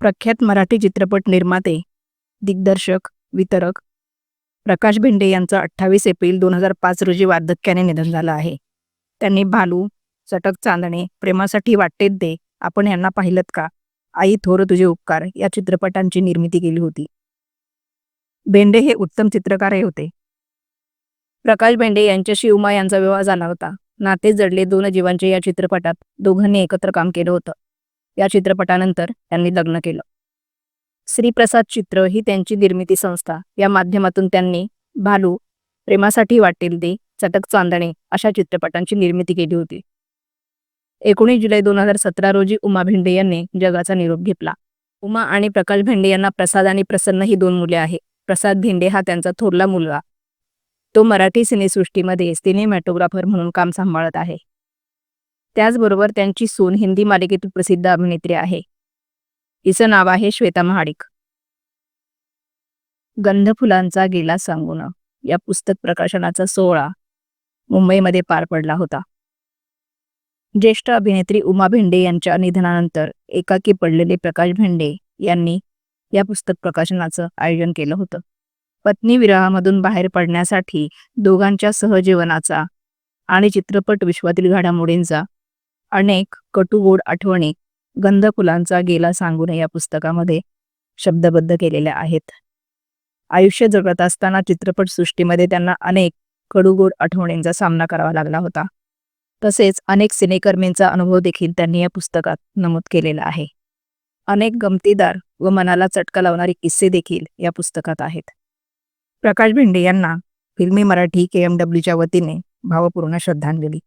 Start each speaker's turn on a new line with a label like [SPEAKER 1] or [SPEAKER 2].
[SPEAKER 1] प्रख्यात मराठी चित्रपट निर्माते दिग्दर्शक वितरक प्रकाश भेंडे यांचं अठ्ठावीस एप्रिल दोन हजार पाच रोजी वार्धक्याने निधन झालं आहे. त्यांनी भालू चटक चांदणे प्रेमासाठी वाटेत दे आपण यांना पाहिलत का? आई थोर तुझे उपकार या चित्रपटांची निर्मिती केली होती. भेंडे हे उत्तम चित्रकारही होते. प्रकाश भेंडे यांच्याशी उमा यांचा विवाह झाला होता. नाते जडले दोन जीवांचे या चित्रपटात दोघांनी एकत्र काम केलं होतं. या चित्रपटानंतर त्यांनी लग्न केलं. श्रीप्रसाद चित्र ही त्यांची निर्मिती संस्था. या माध्यमातून त्यांनी भालू प्रेमासाठी वाटेल दे चटक चांदणे अशा चित्रपटांची निर्मिती केली होती. एकोणीस जुलै दोन हजार सतरा रोजी उमा भेंडे यांनी जगाचा निरोप घेतला. उमा आणि प्रकाश भेंडे यांना प्रसाद आणि प्रसन्न ही दोन मुले आहे प्रसाद भेंडे हा त्यांचा थोरला मुलगा. तो मराठी सिनेसृष्टीमध्ये सिनेमॅटोग्राफर म्हणून काम सांभाळत आहे. त्याचबरोबर त्यांची सून हिंदी मालिकेतील प्रसिद्ध अभिनेत्री आहे. हिचं नाव आहे श्वेता महाडिक. गंधफुलांचा गेला सांगून या पुस्तक प्रकाशनाचा सोहळा मुंबईमध्ये पार पडला होता. ज्येष्ठ अभिनेत्री उमा भेंडे यांच्या निधनानंतर एकाकी पडलेले प्रकाश भेंडे यांनी या पुस्तक प्रकाशनाचं आयोजन केलं होतं. पत्नी विरहामधून बाहेर पडण्यासाठी दोघांच्या सहजीवनाचा आणि चित्रपट विश्वातील घडामोडींचा अनेक कटुगोड आठवणी गंध फुलांचा गेला सांगून या पुस्तकामध्ये शब्दबद्ध केलेल्या आहेत. आयुष्य जगत असताना चित्रपट सृष्टीमध्ये त्यांना अनेक कडूगोड आठवणींचा सामना करावा लागला होता. तसेच अनेक सिनेकर्मींचा अनुभव देखील त्यांनी या पुस्तकात नमूद केलेला आहे. अनेक गमतीदार व मनाला चटका लावणारे किस्से देखील या पुस्तकात आहेत. प्रकाश भेंडे यांना फिल्मी मराठी के एम डब्ल्यूच्या वतीने भावपूर्ण श्रद्धांजली.